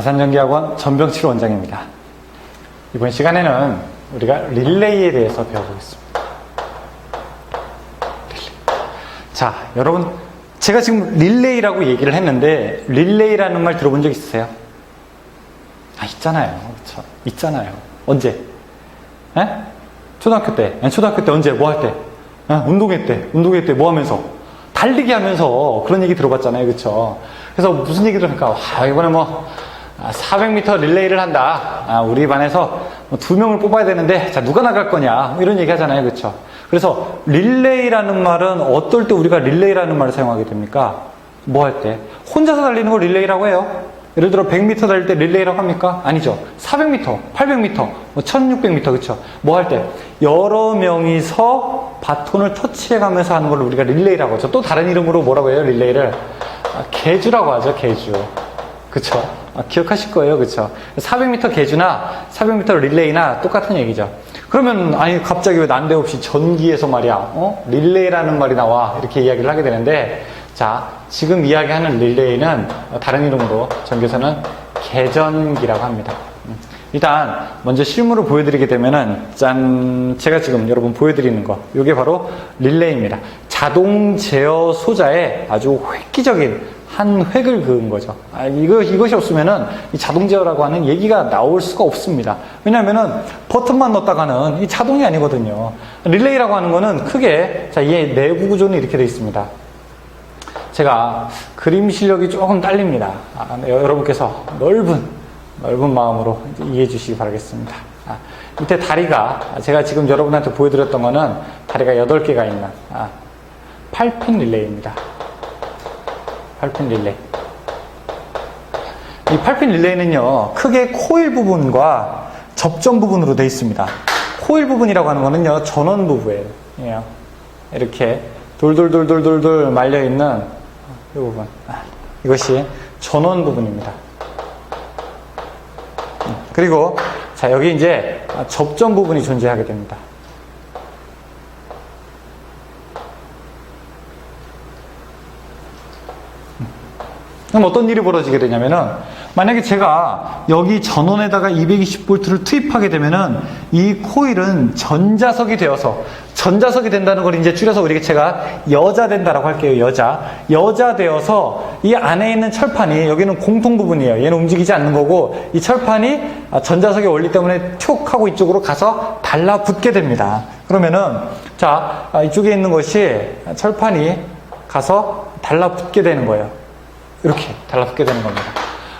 다산전기학원 전병칠 원장입니다. 이번 시간에는 우리가 릴레이에 대해서 배워보겠습니다. 릴레이. 자, 여러분, 제가 지금 릴레이라고 얘기를 했는데, 릴레이라는 말 들어본 적 있으세요? 아, 있잖아요. 그쵸? 있잖아요. 언제? 에? 초등학교 때. 아니, 초등학교 때 언제? 뭐 할 때? 에? 운동회 때. 운동회 때 뭐 하면서? 달리기 하면서 그런 얘기 들어봤잖아요. 그쵸? 그래서 무슨 얘기 들으니까, 와, 이번에 뭐, 400m 릴레이를 한다. 아, 우리 반에서 뭐두 명을 뽑아야 되는데, 자, 누가 나갈 거냐. 뭐 이런 얘기 하잖아요. 그쵸? 그래서 릴레이라는 말은 어떨 때 우리가 릴레이라는 말을 사용하게 됩니까? 뭐 할 때? 혼자서 달리는 걸 릴레이라고 해요. 예를 들어 100m 달릴 때 릴레이라고 합니까? 아니죠. 400m, 800m, 뭐 1600m, 그쵸? 뭐할 때? 여러 명이서 바톤을 터치해 가면서 하는 걸 우리가 릴레이라고 하죠. 또 다른 이름으로 뭐라고 해요, 릴레이를? 아, 개주라고 하죠, 개주. 아, 기억하실 거예요, 그쵸? 400m 개주나 400m 릴레이나 똑같은 얘기죠. 그러면, 아니, 갑자기 왜 난데없이 전기에서 말이야, 어? 릴레이라는 말이 나와. 이렇게 이야기를 하게 되는데, 자, 지금 이야기하는 릴레이는 다른 이름으로 전교에서는 개전기라고 합니다. 음. 일단 먼저 실물을 보여드리게 되면은 짠 제가 지금 여러분 보여드리는 거 이게 바로 릴레이입니다. 자동 제어 소자에 아주 획기적인 한 획을 그은 거죠. 아, 이거 이것이 없으면은 이 자동 제어라고 하는 얘기가 나올 수가 없습니다. 왜냐하면은 버튼만 넣었다가는 이 자동이 아니거든요. 릴레이라고 하는 거는 크게 자이 내부 구조는 이렇게 되어 있습니다. 제가 그림 실력이 조금 딸립니다. 아, 네, 여러분께서 넓은, 넓은 마음으로 이해해 주시기 바라겠습니다. 아, 밑에 다리가, 제가 지금 여러분한테 보여드렸던 거는 다리가 8개가 있는, 아, 8핀 릴레이입니다. 8핀 릴레이. 이 8핀 릴레이는요, 크게 코일 부분과 접점 부분으로 되어 있습니다. 코일 부분이라고 하는 거는요, 전원 부부예요. 예. 이렇게 돌돌돌돌돌돌 말려있는 이 부분. 아, 이것이 전원 부분입니다. 음, 그리고, 자, 여기 이제 접점 부분이 존재하게 됩니다. 그럼 어떤 일이 벌어지게 되냐면은 만약에 제가 여기 전원에다가 220V를 투입하게 되면은 이 코일은 전자석이 되어서 전자석이 된다는 걸 이제 줄여서 우리가 제가 여자 된다라고 할게요. 여자. 여자 되어서 이 안에 있는 철판이 여기는 공통 부분이에요. 얘는 움직이지 않는 거고 이 철판이 전자석의 원리 때문에 툭 하고 이쪽으로 가서 달라붙게 됩니다. 그러면은 자, 이쪽에 있는 것이 철판이 가서 달라붙게 되는 거예요. 이렇게 달라붙게 되는 겁니다.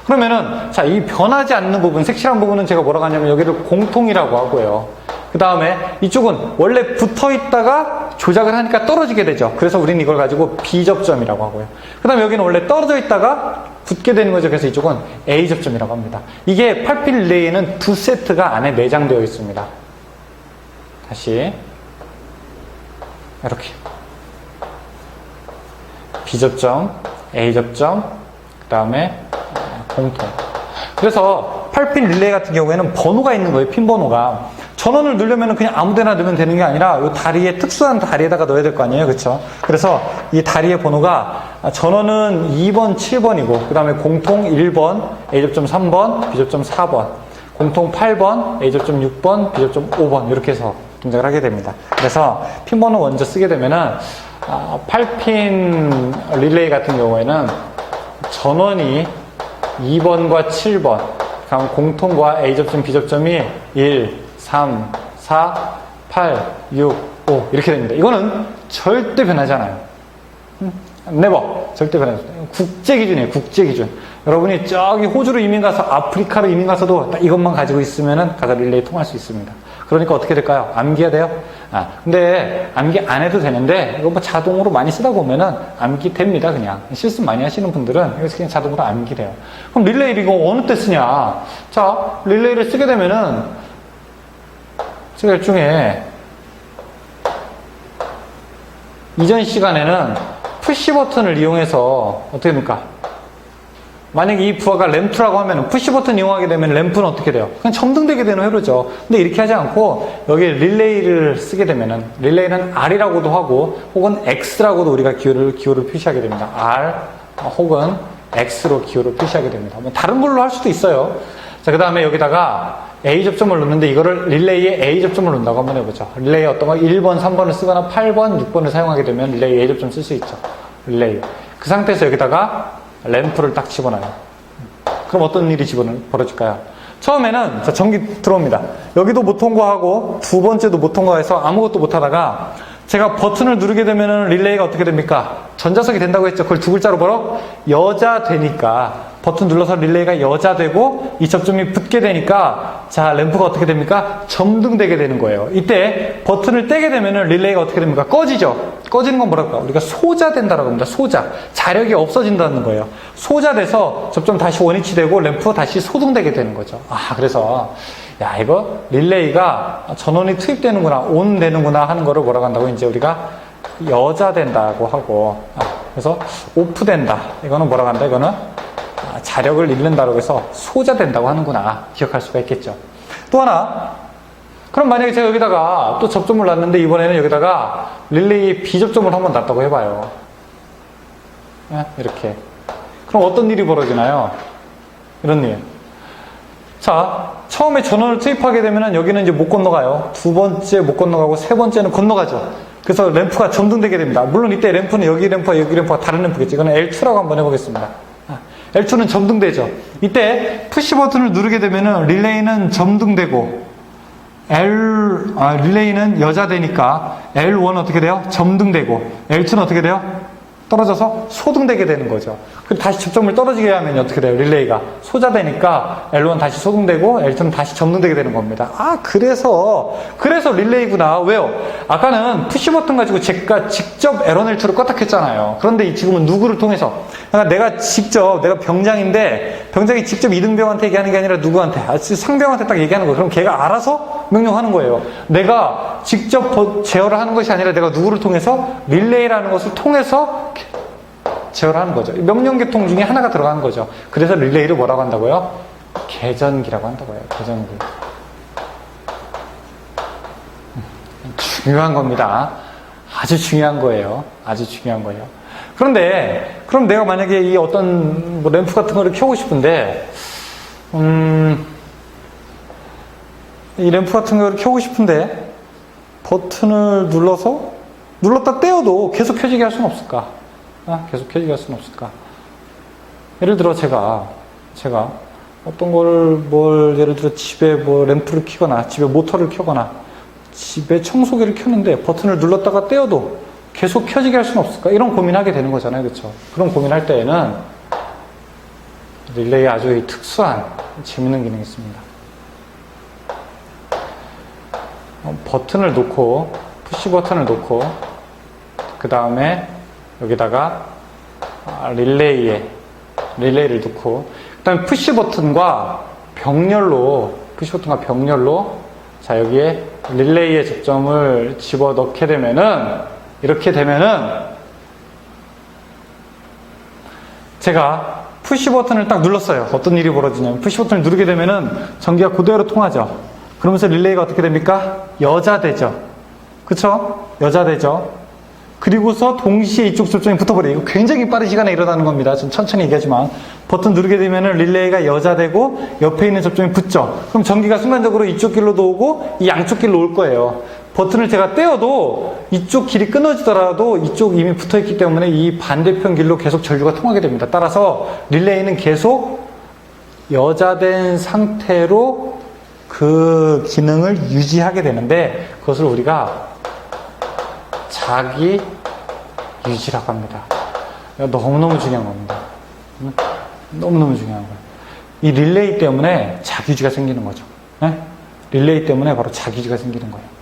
그러면은 자 이 변하지 않는 부분 색칠한 부분은 제가 뭐라고 하냐면 여기를 공통이라고 하고요. 그 다음에 이쪽은 원래 붙어 있다가 조작을 하니까 떨어지게 되죠. 그래서 우리는 이걸 가지고 비접점이라고 하고요. 그 다음에 여기는 원래 떨어져 있다가 붙게 되는 거죠. 그래서 이쪽은 A접점이라고 합니다. 이게 8필 릴레이에는 두 세트가 안에 내장되어 있습니다. 다시 이렇게 B접점, A접점, 그 다음에 공통. 그래서 8핀 릴레이 같은 경우에는 번호가 있는 거예요. 핀 번호가. 전원을 넣으려면 그냥 아무 데나 넣으면 되는 게 아니라 이 다리에 특수한 다리에다가 넣어야 될 거 아니에요. 그렇죠? 그래서 이 다리의 번호가 전원은 2번, 7번이고 그 다음에 공통 1번, A접점 3번, B접점 4번, 공통 8번, A접점 6번, B접점 5번 이렇게 해서 동작을 하게 됩니다. 그래서 핀 번호 먼저 쓰게 되면은 8핀 릴레이 같은 경우에는 전원이 2번과 7번, 그럼 공통과 A접점, B접점이 1, 3, 4, 8, 6, 5 이렇게 됩니다. 이거는 절대 변하지 않아요. 네버 절대 변하지 않아요. 국제 기준이에요. 국제 기준. 여러분이 저기 호주로 이민 가서 아프리카로 이민 가서도 딱 이것만 가지고 있으면은 가서 릴레이 통할 수 있습니다. 그러니까 어떻게 될까요? 암기해야 돼요? 아, 근데 암기 안 해도 되는데 이거 뭐 자동으로 많이 쓰다 보면은 암기 됩니다. 그냥 실수 많이 하시는 분들은 이거 그냥 자동으로 암기돼요. 그럼 릴레이 이거 어느 때 쓰냐? 자, 릴레이를 쓰게 되면은 제가 일종의 이전 시간에는 푸시 버튼을 이용해서 어떻게 됩니까? 만약에 이 부하가 램프라고 하면 푸시 버튼 이용하게 되면 램프는 어떻게 돼요? 그냥 점등되게 되는 회로죠. 근데 이렇게 하지 않고 여기 릴레이를 쓰게 되면은 릴레이는 R이라고도 하고 혹은 X라고도 우리가 기호를 기호를 표시하게 됩니다. R 혹은 X로 기호를 표시하게 됩니다. 뭐 다른 걸로 할 수도 있어요. 자, 그 다음에 여기다가 A 접점을 놓는데 이거를 릴레이에 A 접점을 놓는다고 한번 해보죠. 릴레이 어떤 거 1번, 3번을 쓰거나 8번, 6번을 사용하게 되면 릴레이 A 접점 쓸 수 있죠. 릴레이. 그 상태에서 여기다가 램프를 딱 집어넣어요. 그럼 어떤 일이 집어넣, 벌어질까요? 처음에는 자, 전기 들어옵니다. 여기도 못 통과하고 두 번째도 못 통과해서 아무것도 못 하다가 제가 버튼을 누르게 되면 릴레이가 어떻게 됩니까? 전자석이 된다고 했죠. 그걸 두 글자로 벌어 여자 되니까 버튼 눌러서 릴레이가 여자 되고 이 접점이 붙게 되니까 자 램프가 어떻게 됩니까? 점등되게 되는 거예요. 이때 버튼을 떼게 되면 릴레이가 어떻게 됩니까? 꺼지죠. 꺼지는 건 뭐랄까? 우리가 소자된다라고 합니다. 소자. 자력이 없어진다는 거예요. 소자돼서 접점 다시 원위치 되고 램프 다시 소등되게 되는 거죠. 아, 그래서 야, 이거 릴레이가 전원이 투입되는구나, 온 되는구나 하는 거를 뭐라고 한다고 이제 우리가 여자 된다고 하고 아, 그래서 오프 된다. 이거는 뭐라고 한다? 이거는 아, 자력을 잃는다고 해서 소자된다고 하는구나. 기억할 수가 있겠죠. 또 하나 그럼 만약에 제가 여기다가 또 접점을 놨는데 이번에는 여기다가 릴레이 비접점을 한번 놨다고 해봐요. 예, 이렇게. 그럼 어떤 일이 벌어지나요? 이런 일. 자, 처음에 전원을 투입하게 되면 여기는 이제 못 건너가요. 두 번째 못 건너가고 세 번째는 건너가죠. 그래서 램프가 점등되게 됩니다. 물론 이때 램프는 여기 램프와 여기 램프가 다른 램프겠지. 이거는 L2라고 한번 해보겠습니다. 아, L2는 점등되죠. 이때 푸시 버튼을 누르게 되면 릴레이는 점등되고 L, 아, 릴레이는 여자 되니까 L1 어떻게 돼요? 점등되고 L2는 어떻게 돼요? 떨어져서 소등되게 되는 거죠. 다시 접점을 떨어지게 하면 어떻게 돼요? 릴레이가 소자되니까 L1 다시 소등되고 L2는 다시 점등되게 되는 겁니다. 아, 그래서 그래서 릴레이구나. 왜요? 아까는 푸시 버튼 가지고 제가 직접 L1, L2를 껐다 켰잖아요. 그런데 이 지금은 누구를 통해서 그러니까 내가 직접 내가 병장인데 병장이 직접 이등병한테 얘기하는 게 아니라 누구한테 아, 상병한테 딱 얘기하는 거예요. 그럼 걔가 알아서 명령하는 거예요. 내가 직접 버- 제어를 하는 것이 아니라 내가 누구를 통해서 릴레이라는 것을 통해서 제어를 하는 거죠. 명령 계통 중에 하나가 들어가는 거죠. 그래서 릴레이를 뭐라고 한다고요? 계전기라고 한다고요. 계전기. 음, 중요한 겁니다. 아주 중요한 거예요. 아주 중요한 거예요. 그런데 그럼 내가 만약에 이 어떤 뭐 램프 같은 거를 켜고 싶은데 음, 이 램프 같은 거를 켜고 싶은데 버튼을 눌러서 눌렀다 떼어도 계속 켜지게 할 수는 없을까? 아, 계속 켜지게 할 수는 없을까? 예를 들어 제가 제가 어떤 거를 뭘 예를 들어 집에 뭐 램프를 켜거나 집에 모터를 켜거나 집에 청소기를 켰는데 버튼을 눌렀다가 떼어도 계속 켜지게 할 수는 없을까? 이런 고민하게 되는 거잖아요, 그렇죠? 그런 고민할 때에는 릴레이 아주 이 특수한 재밌는 기능이 있습니다. 어, 버튼을 놓고 푸시 버튼을 놓고 그 다음에 여기다가 아, 릴레이에 릴레이를 놓고 그 다음에 푸시 버튼과 병렬로 푸시 버튼과 병렬로 자 여기에 릴레이의 접점을 집어 넣게 되면은 이렇게 되면은 제가 푸시 버튼을 딱 눌렀어요. 어떤 일이 벌어지냐면 푸시 버튼을 누르게 되면은 전기가 그대로 통하죠. 그러면서 릴레이가 어떻게 됩니까? 여자 되죠. 그쵸? 여자 되죠. 그리고서 동시에 이쪽 접점이 붙어버려요. 이거 굉장히 빠른 시간에 일어나는 겁니다. 좀 천천히 얘기하지만 버튼 누르게 되면은 릴레이가 여자 되고 옆에 있는 접점이 붙죠. 그럼 전기가 순간적으로 이쪽 길로도 오고 이 양쪽 길로 올 거예요. 버튼을 제가 떼어도 이쪽 길이 끊어지더라도 이쪽 이미 붙어 있기 때문에 이 반대편 길로 계속 전류가 통하게 됩니다. 따라서 릴레이는 계속 여자된 상태로 그 기능을 유지하게 되는데 그것을 우리가 자기 유지라고 합니다. 너무너무 중요한 겁니다. 응? 너무너무 중요한 거예요. 이 릴레이 때문에 자기 유지가 생기는 거죠. 네? 릴레이 때문에 바로 자기 유지가 생기는 거예요.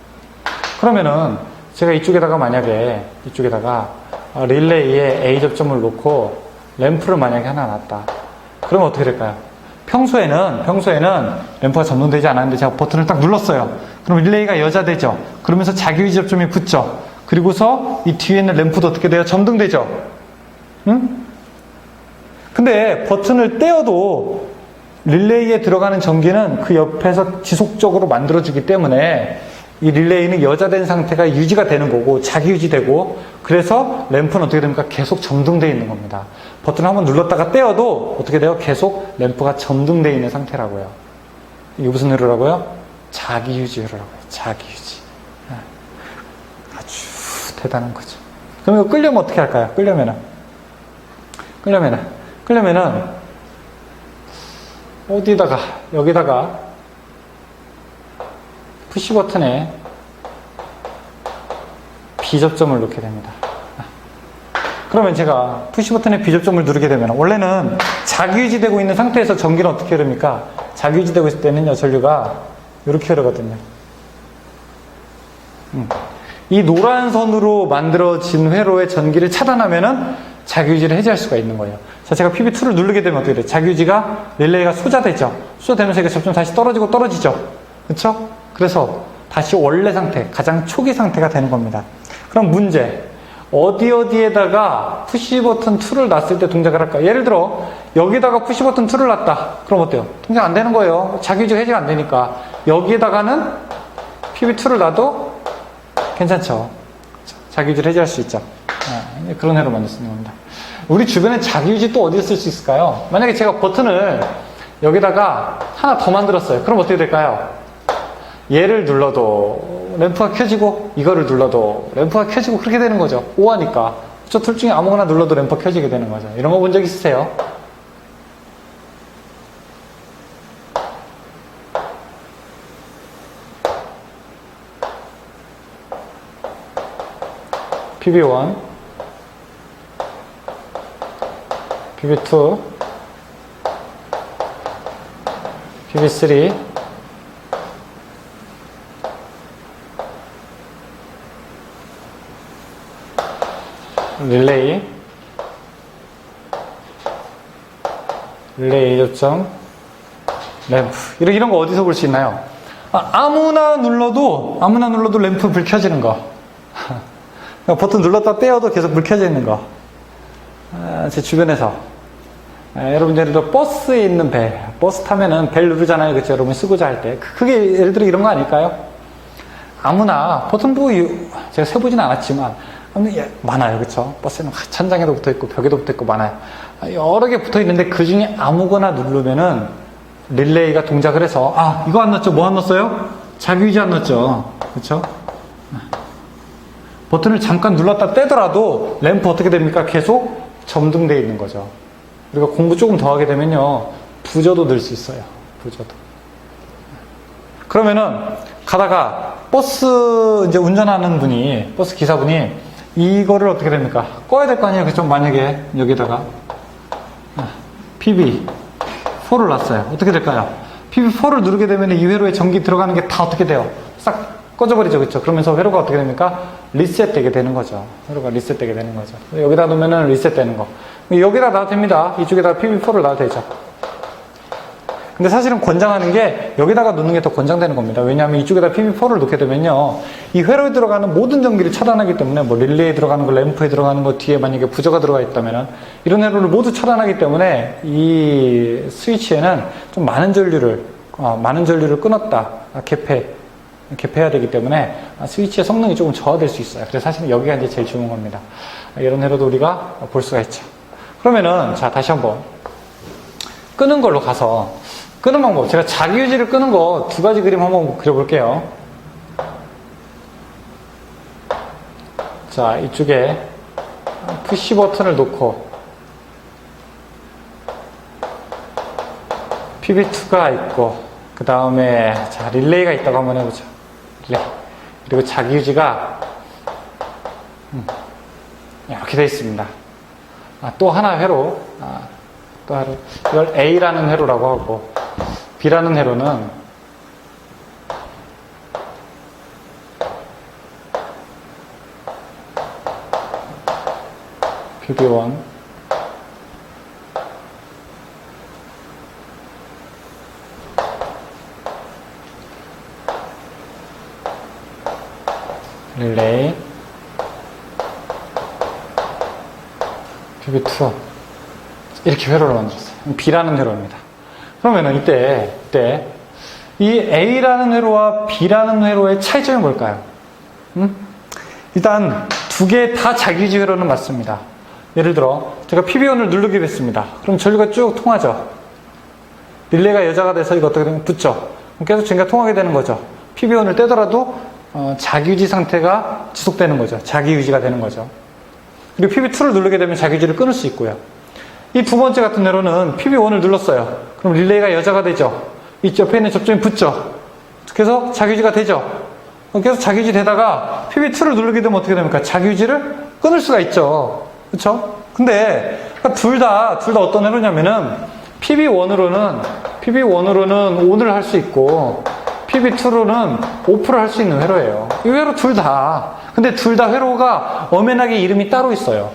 그러면은 제가 이쪽에다가 만약에 이쪽에다가 어, 릴레이에 A 접점을 놓고 램프를 만약에 하나 놨다. 그러면 어떻게 될까요? 평소에는 평소에는 램프가 점등되지 않았는데 제가 버튼을 딱 눌렀어요. 그럼 릴레이가 여자 되죠. 그러면서 자기 유지 접점이 붙죠. 그리고서 이 뒤에 있는 램프도 어떻게 돼요? 점등되죠. 응? 근데 버튼을 떼어도 릴레이에 들어가는 전기는 그 옆에서 지속적으로 만들어주기 때문에 이 릴레이는 여자된 상태가 유지가 되는 거고 자기 유지되고 그래서 램프는 어떻게 됩니까? 계속 점등되어 있는 겁니다. 버튼을 한번 눌렀다가 떼어도 어떻게 돼요? 계속 램프가 점등되어 있는 상태라고요. 이게 무슨 회로라고요? 자기 유지 회로라고요. 자기 유지. 네. 아주 대단한 거죠. 그럼 이거 끌려면 어떻게 할까요? 끌려면은 끌려면은 끌려면은 어디다가 여기다가 푸시 버튼에 비접점을 놓게 됩니다. 그러면 제가 푸시 버튼에 비접점을 누르게 되면 원래는 자기유지되고 있는 상태에서 전기는 어떻게 흐릅니까? 자기유지되고 있을 때는요 전류가 이렇게 흐르거든요. 음. 이 노란 선으로 만들어진 회로의 전기를 차단하면은 자기유지를 해제할 수가 있는 거예요. 자, 제가 PB2를 누르게 되면 어떻게 돼요? 자기유지가 릴레이가 소자되죠. 소자되면서 이게 점점 다시 떨어지고 떨어지죠. 그렇죠? 그래서 다시 원래 상태, 가장 초기 상태가 되는 겁니다. 그럼 문제. 어디 어디에다가 푸시 버튼 2를 놨을 때 동작을 할까? 예를 들어 여기다가 푸시 버튼 2를 놨다. 그럼 어때요? 동작 안 되는 거예요. 자기유지 해제가 안 되니까 여기에다가는 PB2를 놔도 괜찮죠. 자기유지를 해제할 수 있죠. 네, 그런 회로 만들 수 있는 겁니다. 우리 주변에 자기유지 또 어디에 쓸 수 있을까요? 만약에 제가 버튼을 여기다가 하나 더 만들었어요. 그럼 어떻게 될까요? 얘를 눌러도 램프가 켜지고 이거를 눌러도 램프가 켜지고 그렇게 되는 거죠. 오하니까. 저 둘 중에 아무거나 눌러도 램프가 켜지게 되는 거죠. 이런 거 본 적 있으세요? PB1, PB2, PB3, 릴레이, 릴레이 접점, 램프. 이런, 이런 거 어디서 볼 수 있나요? 아, 무나 눌러도, 아무나 눌러도 램프 불 켜지는 거. 버튼 눌렀다 떼어도 계속 불 켜져 있는 거. 아, 제 주변에서. 아, 여러분, 예를 들어 버스에 있는 벨. 버스 타면은 벨 누르잖아요. 그쵸? 여러분 쓰고자 할 때. 그- 그게 예를 들어 이런 거 아닐까요? 아무나 버튼 부 제가 세보진 않았지만 예, 많아요. 그쵸? 버스에는 천장에도 붙어 있고 벽에도 붙어 있고 많아요. 아, 여러 개 붙어 있는데 그 중에 아무거나 누르면은 릴레이가 동작을 해서 아, 이거 안 넣었죠? 뭐 안 넣었어요? 자기유지 안 넣었죠? 그쵸? 버튼을 잠깐 눌렀다 떼더라도 램프 어떻게 됩니까? 계속 점등되어 있는 거죠. 우리가 공부 조금 더 하게 되면요. 부저도 늘 수 있어요. 부저도. 그러면은 가다가 버스 이제 운전하는 분이, 버스 기사분이 이거를 어떻게 됩니까? 꺼야 될 거 아니에요. 그죠? 만약에 여기다가 PB4를 놨어요. 어떻게 될까요? PB4를 누르게 되면 이 회로에 전기 들어가는 게 다 어떻게 돼요? 싹 꺼져버리죠. 그렇죠? 그러면서 회로가 어떻게 됩니까? 리셋되게 되는 거죠. 회로가 리셋되게 되는 거죠. 여기다 놓으면은 리셋되는 거. 여기다 놔도 됩니다. 이쪽에다 PB4를 놔도 되죠. 근데 사실은 권장하는 게 여기다가 놓는 게 더 권장되는 겁니다. 왜냐하면 이쪽에다 PB4를 놓게 되면요. 이 회로에 들어가는 모든 전기를 차단하기 때문에 뭐 릴레이에 들어가는 거, 램프에 들어가는 거, 뒤에 만약에 부저가 들어가 있다면은 이런 회로를 모두 차단하기 때문에 이 스위치에는 좀 많은 전류를, 어, 많은 전류를 끊었다. 아, 개폐, 개폐해야 되기 때문에 아, 스위치의 성능이 조금 저하될 수 있어요. 그래서 사실은 여기가 이제 제일 좋은 겁니다. 아, 이런 회로도 우리가 볼 수가 있죠. 그러면은, 자, 다시 한번 끄는 걸로 가서 끄는 방법. 제가 자기 유지를 끄는 거 두 가지 그림 한번 그려볼게요. 자, 이쪽에 푸시 버튼을 놓고 PB2가 있고 그 다음에 자 릴레이가 있다고 한번 해보죠. 릴레이. 그리고 자기 유지가 음, 이렇게 되어 있습니다. 아, 또 하나 회로 아, 또 하루 이걸 A라는 회로라고 하고 B라는 회로는 PB1 릴레이 PB2 이렇게 회로를 만들었어요. B라는 회로입니다. 그러면은 이때, 이때, 이 A라는 회로와 B라는 회로의 차이점이 뭘까요? 음? 일단, 두 개 다 자기유지 회로는 맞습니다. 예를 들어 제가 PB1을 누르게 됐습니다. 그럼 전류가 쭉 통하죠. 릴레이가 여자가 돼서 이거 어떻게 되면 붙죠. 계속 전기가 통하게 되는 거죠. PB1을 떼더라도 어, 자기유지 상태가 지속되는 거죠. 자기유지가 되는 거죠. 그리고 PB2를 누르게 되면 자기유지를 끊을 수 있고요. 이 두 번째 같은 회로는 PB1을 눌렀어요. 그럼 릴레이가 여자가 되죠. 이 옆에 접점이 붙죠. 그래서 자기유지가 되죠. 계속 자기유지 되다가 PB2를 누르게 되면 어떻게 됩니까? 자기유지를 끊을 수가 있죠. 그렇죠? 근데 둘 다 둘 다 어떤 회로냐면은 PB1으로는 PB1으로는 ON을 할 수 있고 PB2로는 오프를 할 수 있는 회로예요. 이 회로 둘 다. 근데 둘 다 회로가 엄연하게 이름이 따로 있어요.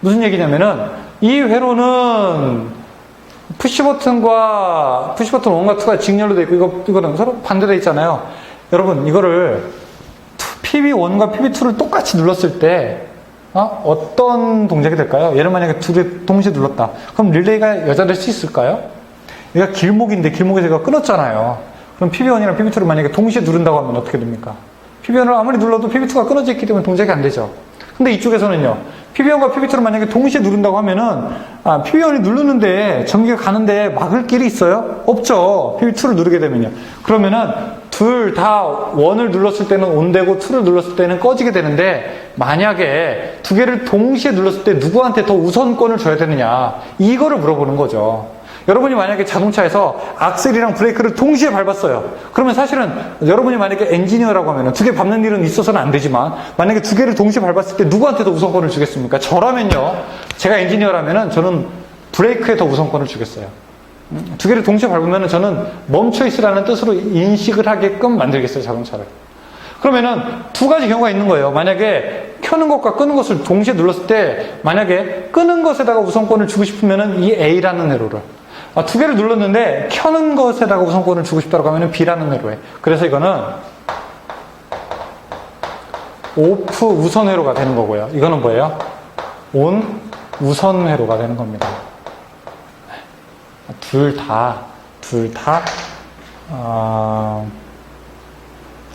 무슨 얘기냐면은 이 회로는 푸시 버튼과 푸시 버튼 1과 2가 직렬로 되어 있고 이거 이거는 서로 반대되어 있잖아요. 여러분 이거를 PB1과 PB2를 똑같이 눌렀을 때 어? 떤 동작이 될까요? 얘를 만약에 둘이 동시에 눌렀다. 그럼 릴레이가 여자될 수 있을까요? 얘가 길목인데 길목에서 얘가 끊었잖아요. 그럼 PB1이랑 PB2를 만약에 동시에 누른다고 하면 어떻게 됩니까? PB1을 아무리 눌러도 PB2가 끊어져 있기 때문에 동작이 안 되죠. 근데 이쪽에서는요. PB1과 PB2를 만약에 동시에 누른다고 하면은 아, PB1이 누르는데 전기가 가는데 막을 길이 있어요? 없죠. PB2를 누르게 되면요. 그러면은 둘 다 원을 눌렀을 때는 온되고 투를 눌렀을 때는 꺼지게 되는데 만약에 두 개를 동시에 눌렀을 때 누구한테 더 우선권을 줘야 되느냐 이거를 물어보는 거죠. 여러분이 만약에 자동차에서 악셀이랑 브레이크를 동시에 밟았어요. 그러면 사실은 여러분이 만약에 엔지니어라고 하면 두 개 밟는 일은 있어서는 안 되지만 만약에 두 개를 동시에 밟았을 때 누구한테 더 우선권을 주겠습니까? 저라면요. 제가 엔지니어라면 저는 브레이크에 더 우선권을 주겠어요. 음, 두 개를 동시에 밟으면 저는 멈춰 있으라는 뜻으로 인식을 하게끔 만들겠어요, 자동차를. 그러면은 두 가지 경우가 있는 거예요. 만약에 켜는 것과 끄는 것을 동시에 눌렀을 때 만약에 끄는 것에다가 우선권을 주고 싶으면은 이 A라는 회로를 아, 두 개를 눌렀는데 켜는 것에다가 우선권을 주고 싶다고 하면은 B라는 회로에 그래서 이거는 오프 우선 회로가 되는 거고요. 이거는 뭐예요? 온 우선 회로가 되는 겁니다. 둘 다, 둘 다, 어,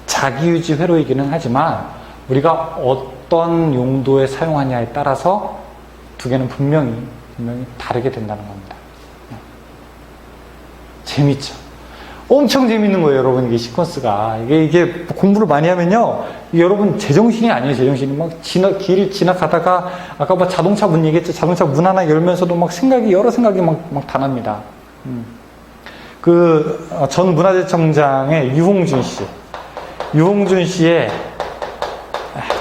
자기유지 회로이기는 하지만 우리가 어떤 용도에 사용하냐에 따라서 두 개는 분명히, 분명히 다르게 된다는 겁니다. 재밌죠? 엄청 재밌는 거예요, 여러분. 이게 시퀀스가. 이게, 이게 공부를 많이 하면요. 여러분, 제정신이 아니에요, 제정신이. 막 지나, 길 지나가다가, 아까 뭐 자동차 문 얘기했죠. 자동차 문 하나 열면서도 막 생각이, 여러 생각이 막, 막 다 납니다. 음. 그, 어, 전 문화재청장의 유홍준 씨. 유홍준 씨의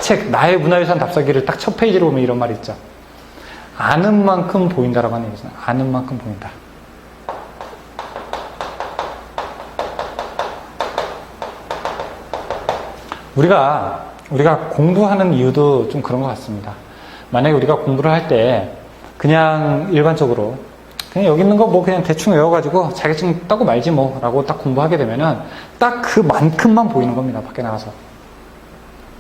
책, 나의 문화유산 답사기를 딱 첫 페이지로 보면 이런 말이 있죠. 아는 만큼 보인다라고 하는 얘기잖아요. 아는 만큼 보인다. 우리가 우리가 공부하는 이유도 좀 그런 것 같습니다. 만약에 우리가 공부를 할 때 그냥 일반적으로 그냥 여기 있는 거 뭐 그냥 대충 외워가지고 자격증 따고 말지 뭐라고 딱 공부하게 되면은 딱 그만큼만 보이는 겁니다. 밖에 나가서.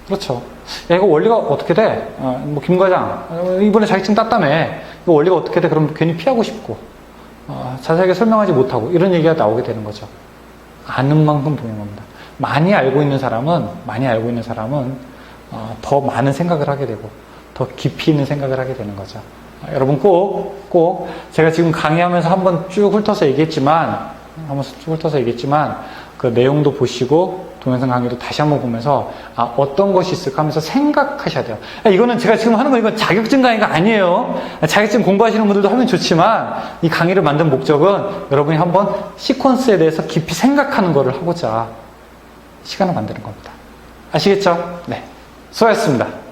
그렇죠. 야, 이거 원리가 어떻게 돼? 어, 뭐, 김 과장, 어, 이번에 자격증 땄다며. 이거 원리가 어떻게 돼? 그럼 괜히 피하고 싶고, 어, 자세하게 설명하지 못하고, 이런 얘기가 나오게 되는 거죠. 아는 만큼 보이는 겁니다. 많이 알고 있는 사람은 많이 알고 있는 사람은 어, 더 많은 생각을 하게 되고 더 깊이 있는 생각을 하게 되는 거죠. 어, 여러분 꼭, 꼭, 제가 지금 강의하면서 한번 쭉 훑어서 얘기했지만, 한번 쭉 훑어서 얘기했지만, 그 내용도 보시고, 동영상 강의도 다시 한번 보면서, 아, 어떤 것이 있을까 하면서 생각하셔야 돼요. 아, 이거는 제가 지금 하는 거, 이건 자격증 강의가 아니에요. 아, 자격증 공부하시는 분들도 하면 좋지만, 이 강의를 만든 목적은 여러분이 한번 시퀀스에 대해서 깊이 생각하는 거를 하고자 시간을 만드는 겁니다. 아시겠죠? 네. 수고하셨습니다.